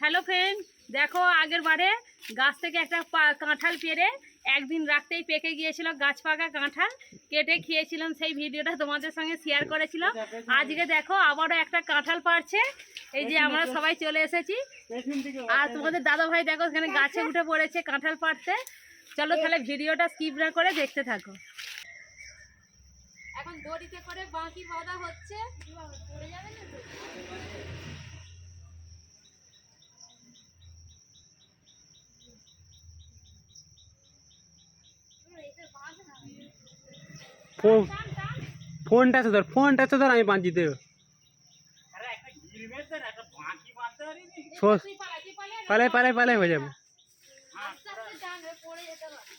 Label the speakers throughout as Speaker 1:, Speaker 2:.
Speaker 1: Hello friend দেখো আগের বারে গাছ থেকে একটা পা- কাঁঠাল পেরে একদিন রাখতেই পেকে গিয়েছিল গাছ পাকা কাঁঠাল। কেটে খেয়েছিলাম সেই ভিডিওটা তোমাদের সঙ্গে শেয়ার করেছিলাম। আজকে দেখো আবারও একটা কাঁঠাল পারছে। এই যে আমরা সবাই চলে এসেছি। আর তোমাদের দাদা ভাই দেখো এখানে গাছে উঠে পড়েছে কাঁঠাল পাড়তে। চলো তাহলে ভিডিওটা স্কিপ না করে দেখতে থাকো। এখন দড়িতে করে বাঁকি বাঁধা হচ্ছে। পড়ে যাবে না তো?
Speaker 2: ফোন ফোনটা আছে ধর ফোনটা আছে ধর আমি বাঁধি দেব
Speaker 1: তুই পালা, তুই পালা,
Speaker 2: পালাই পালাই পালাই হয়ে যাবে
Speaker 1: আস্তে আস্তে যান, এ পড়ে যেতে পারে।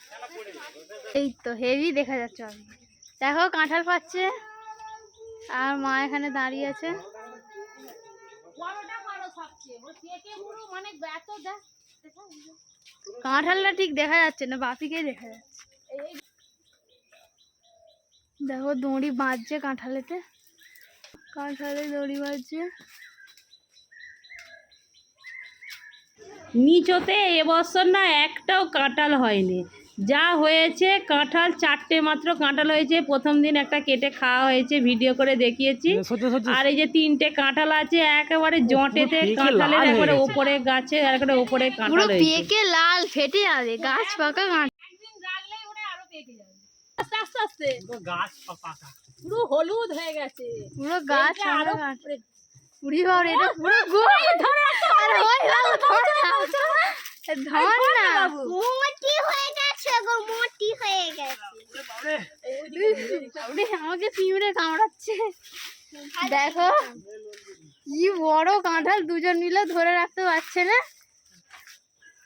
Speaker 3: এই তো হেভি দেখা যাচ্ছে আমি দেখো কাঁঠাল পাচ্ছে আর মা এখানে দাঁড়িয়ে আছে
Speaker 1: বড়টা ভালো সবচেয়ে ও থেকে পুরো মানে এত দেখ
Speaker 3: কাঁঠালটা ঠিক দেখা যাচ্ছে না বাপিকেই দেখা যাচ্ছে
Speaker 1: এই
Speaker 3: দেখো দড়ি বাঁধছে কাঁঠালেতে। কাঁঠালে দড়ি বাঁধছে
Speaker 1: নিচতে এবছর না একটাও কাঁঠাল হয়নি। যা হয়েছে কাঁঠাল চারটে মাত্র কাঁঠাল হয়েছে। প্রথম দিন একটা কেটে খাওয়া হয়েছে ভিডিও করে দেখিয়েছি।
Speaker 2: সহ্য
Speaker 1: আর এই যে তিনটে কাঁঠাল আছে একেবারে জটেতে কাঁঠালের একবারে ওপরে গাছে একবারে ওপরে কাঁঠাল
Speaker 3: পেকে লাল ফেটে যাবে গাছ পাকা কাঁঠাল।
Speaker 1: একদিন রাখলেই ওটা আরও পেকে যাবে। আস্তে আস্তে আস্তে।
Speaker 2: গাছ পাকা
Speaker 1: পুরো হলুদ হয়ে গেছে।
Speaker 3: পুরো গাছ আরও পুরি বাবা এটা পুরো গোল আরে ওই বাবু ধর না। ধর না।
Speaker 4: মোটি হয়ে গেছে গো মোটি হয়ে গেছে।
Speaker 3: আমাকে পিঁমড়ে কামড়াচ্ছে। দেখো কি বড় কাঁঠাল দুজন মিলে ধরে রাখতে পারছে না।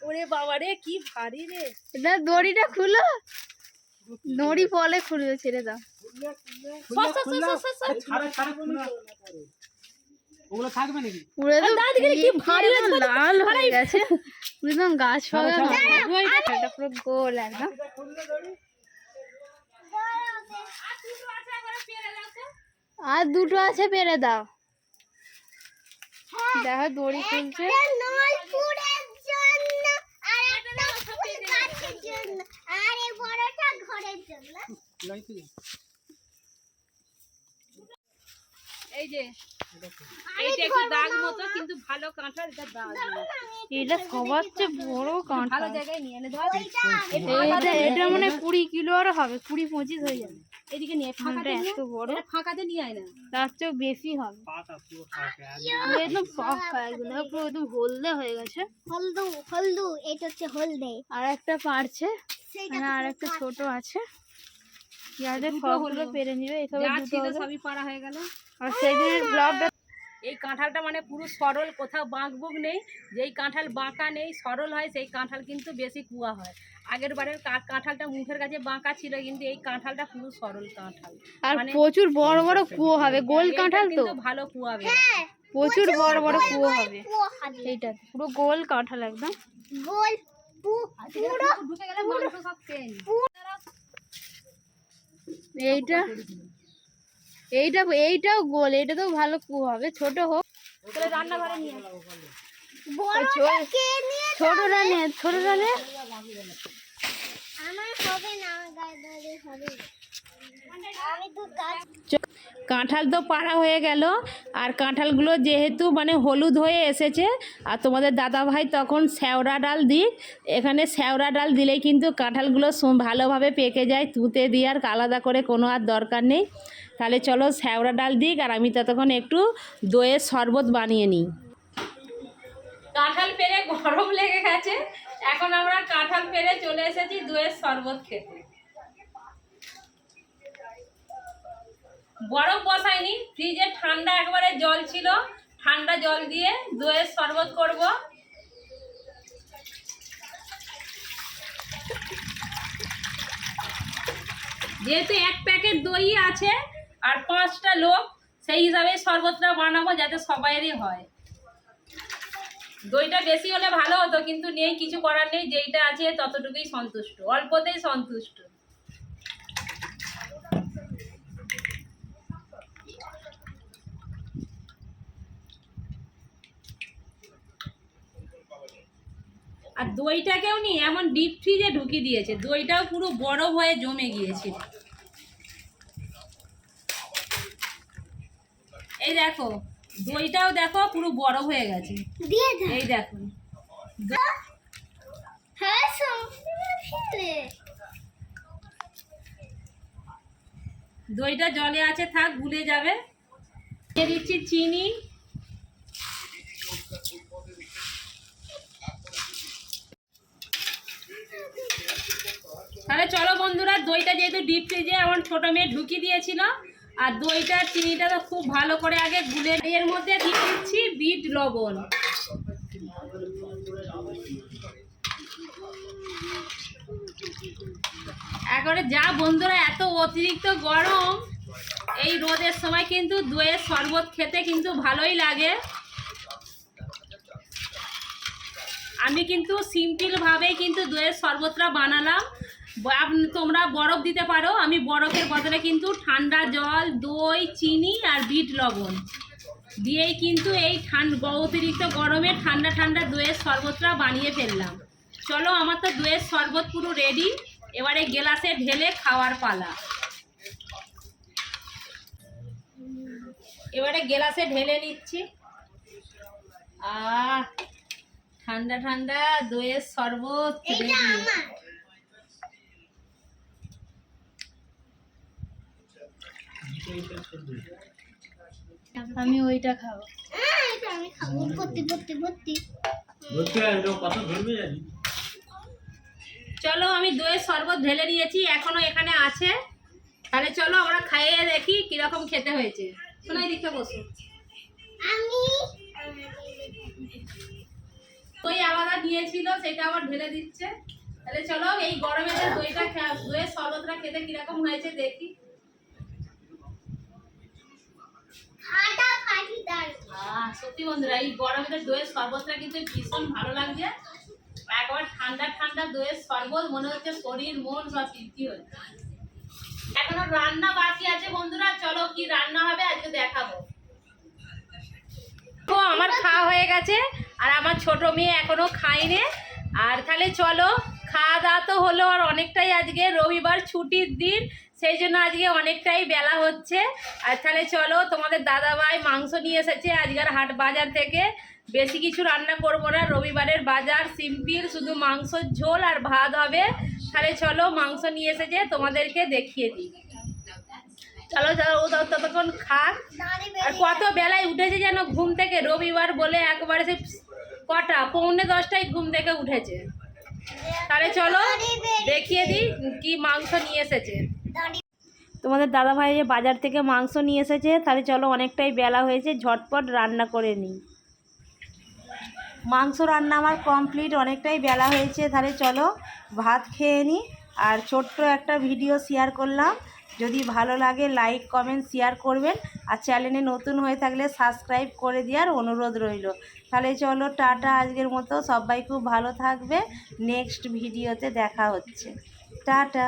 Speaker 1: ওরে বাবা রে কি ভারী রে।
Speaker 3: দড়িটা খুলো। দড়ি পলে খুলবে ছেড়ে দাও।
Speaker 1: সর, সর, সর, সর, সর, সর।
Speaker 2: ছাড়া ছাড়া খুলনা। ওগুলো থাকবে নাকি?
Speaker 3: পুরো একদম
Speaker 1: কি ভারী
Speaker 3: লাল হয়ে গেছে। একদম গাছ পাকা এটা পুরো গোল একদম। আর দুটো আছে পেরে দাও। দেখো দড়ি খুলছে
Speaker 4: নলপুরের জন্য আর একটা ফুল গাছের জন্য আর এই বড়টা ঘরের জন্য
Speaker 1: এই যে এইটা একটু দাগ মতো কিন্তু ভালো কাঁঠাল এটা দাগ
Speaker 3: এটা সবার চেয়ে বড়
Speaker 1: ভালো
Speaker 3: কাঁঠাল।
Speaker 1: জায়গায় নিয়ে এনে ধর।
Speaker 3: এটা এটা মানে কুড়ি কিলোর হবে কুড়ি পঁচিশ হয়ে যাবে।
Speaker 1: এদিকে নিয়ে ফাঁকাতে
Speaker 3: এত বড়।
Speaker 1: ফাঁকাতে নিয়ে আয় না।
Speaker 3: তার চেয়েও বেশি হবে। একদম পাকা একদম পুরো একদম হলদে হয়ে গেছে।
Speaker 4: হলদু হলদু এটা হচ্ছে হলদে।
Speaker 3: আর একটা পারছে এখানে আর একটা ছোট আছে। যাদের পেরে নিবে
Speaker 1: এখানে
Speaker 3: দুটো
Speaker 1: সবই পারা হয়ে গেল।
Speaker 3: আর সেদিনের ব্লগটা
Speaker 1: এই কাঁঠালটা মানে পুরো সরল কোথাও বাঁকবুক নেই যেই কাঁঠাল বাঁকা নেই সরল হয় সেই কাঁঠাল কিন্তু বেশি কুয়া হয়। আগের বারের কাঁঠালটা মুখের কাছে বাঁকা ছিল কিন্তু এই কাঁঠালটা পুরো সরল কাঁঠাল।
Speaker 3: আর
Speaker 1: মানে-
Speaker 3: প্রচুর বড় বড় কুয়ো হবে গোল কাঁঠাল তো?
Speaker 1: ভালো কুয়া বের হয়।
Speaker 3: প্রচুর বড় বড় কুয়ো হবে। এইটা পুরো গোল কাঁঠাল একদম।
Speaker 4: গোল পুরো
Speaker 1: ঢুকে গেলে মাংস সব খেয়ে
Speaker 3: এইটা? এইটা এইটাও গোল এটা তো ভালো কু হবে ছোট হোক।
Speaker 1: তাহলে রান্নাঘরে নিয়ে আয়।
Speaker 4: বড়টা কে নিয়ে
Speaker 3: নে ছোটটা নে।
Speaker 4: আমার হবে না গায়ে ধরে হবে
Speaker 1: কাঁঠাল তো পাড়া হয়ে গেল, আর কাঁঠালগুলো যেহেতু মানে হলুদ হয়ে এসেছে, আর তোমাদের দাদা ভাই তখন শ্যাওড়া ডাল দিই এখানে শ্যাওড়া ডাল দিলেই কিন্তু কাঁঠালগুলো ভালোভাবে পেকে যায়, তুতে দিয়ে আর আলাদা করে কোনো আর দরকার নেই। তাহলে চলো শ্যাওড়া ডাল দিক, আর আমি ততক্ষণ একটু দইয়ের শরবত বানিয়ে নিই। কাঁঠাল পেরে গরম লেগে গেছে, এখন আমরা কাঁঠাল পেরে চলে এসেছি দইয়ের শরবত খেতে। বরফ বসাইনি ফ্রিজে ঠান্ডা একবারে জল ছিল, ঠান্ডা জল দিয়ে দইয়ের শরবত করব। যেহেতু এক প্যাকেট দই আছে আর পাঁচটা লোক, সেই হিসাবে শরবতটা বানাবো যাতে সবাইয়েরই হয়। দইটা বেশি হলে ভালো হতো, কিন্তু নেই, কিছু করার নেই, যেইটা আছে ততটুকুই সন্তুষ্ট, অল্পতেই সন্তুষ্ট। আর দইটাকেও নি এমন ডিপ ফ্রিজে ঢুকিয়ে দিয়েছে। দইটাও পুরো বরফ হয়ে জমে গিয়েছিল। এই দেখো দইটাও দেখো পুরো বরফ হয়ে গেছে। এই দেখো।
Speaker 4: হ্যাঁ
Speaker 1: দইটা জলে আছে থাক গুলে যাবে। দিচ্ছি চিনি। তাহলে চলো বন্ধুরা, দইটা যেহেতু ডিপ ফ্রিজে আমার ছোটো মেয়ে ঢুকিয়ে দিয়েছিল। আর দইটা, চিনিটা তো খুব ভালো করে আগে গুলে এর মধ্যে দিয়ে দিচ্ছি বিট লবণ। একবারে যা বন্ধুরা, এত অতিরিক্ত গরম, এই রোদের সময় কিন্তু দইয়ের শরবত খেতে কিন্তু ভালোই লাগে। আমি কিন্তু সিম্পলভাবেই কিন্তু দইয়ের শরবতটা বানালাম। তোমরা বরফ দিতে পারো আমি বরফের বদলে কিন্তু ঠান্ডা জল দই চিনি আর বিট লবণ। দিয়েই কিন্তু এই ঠান্ডা অতিরিক্ত গরমে ঠান্ডা ঠান্ডা দইয়ের শরবতটা বানিয়ে ফেললাম। চলো আমার তো দইয়ের শরবত পুরো রেডি এবারে গেলাসে ঢেলে খাওয়ার পালা। এবারে গেলাসে ঢেলে নিচ্ছি। আহ ঠান্ডা ঠান্ডা দইয়ের শরবত
Speaker 4: এটা
Speaker 1: ready।
Speaker 4: আমার
Speaker 3: আমি ওইটা খাব।
Speaker 1: চলো, আমি দইয়ের শরবত ঢেলে নিয়েছি, এখনও এখানে আছে। তাহলে চলো, আমরা খাইয়ে দেখি কীরকম খেতে হয়েছে। শোনাই দিকে বসো। দই আলাদা নিয়েছিল সেটা আবার ঢেলে দিচ্ছে। তাহলে চলো, এই গরমে দইটা দইয়ের শরবতটা খেতে কীরকম হয়েছে দেখি
Speaker 4: ফাটা ফাটি দাঁড়
Speaker 1: আহ, সত্যি বন্ধুরা এই গরমে তো দইয়ের শরবতটা কিন্তু ভীষণ ভালো লাগছে। একবার ঠান্ডা ঠান্ডা দইয়ের শরবত মনে হচ্ছে শরীর মন সব তৃপ্তি হচ্ছে। এখনও রান্না বাকি আছে বন্ধুরা চলো কি রান্না হবে আজকে দেখাবো। তো আমার খাওয়া হয়ে গেছে আর আমার ছোট মেয়ে এখনও খায়নি। আর তাহলে চলো খাওয়া দাওয়া তো হলো আর অনেকটাই আজকে। রবিবার ছুটির দিন সেই জন্য আজকে অনেকটাই বেলা হচ্ছে। আর তাহলে চলো, তোমাদের দাদা ভাই মাংস নিয়ে এসেছে আজকের হাট বাজার থেকে। বেশি কিছু রান্না করব না, রবিবারের বাজার সিম্পল, শুধু মাংসর ঝোল আর ভাত হবে। তাহলে চলো, মাংস নিয়ে এসেছে, তোমাদেরকে দেখিয়ে দিই। চলো চলো, ও তত- ততক্ষণ খাক। আর কত বেলায় উঠেছে যেন ঘুম থেকে? রবিবার বলে একবারে সে কটা? পৌনে দশটায় ঘুম থেকে উঠেছে। তাহলে চলো, দেখিয়ে দিই কি মাংস নিয়ে এসেছে। তোমাদের দাদা ভাই যে বাজার থেকে মাংস নিয়ে এসেছে, তাহলে চলো অনেকটাই বেলা হয়েছে, ঝটপট রান্না করে নিই। মাংস রান্না আমার কমপ্লিট, অনেকটাই বেলা হয়েছে, তাহলে চলো ভাত খেয়ে নিই। আর ছোট্ট একটা ভিডিও শেয়ার করলাম, যদি ভালো লাগে লাইক, কমেন্ট, শেয়ার করবেন। আর চ্যানেলে নতুন হয়ে থাকলে সাবস্ক্রাইব করে দেওয়ার অনুরোধ রইল। তাহলে চলো টাটা, আজকের মতো সবাই খুব ভালো থাকবে। নেক্সট ভিডিওতে দেখা হচ্ছে। টাটা।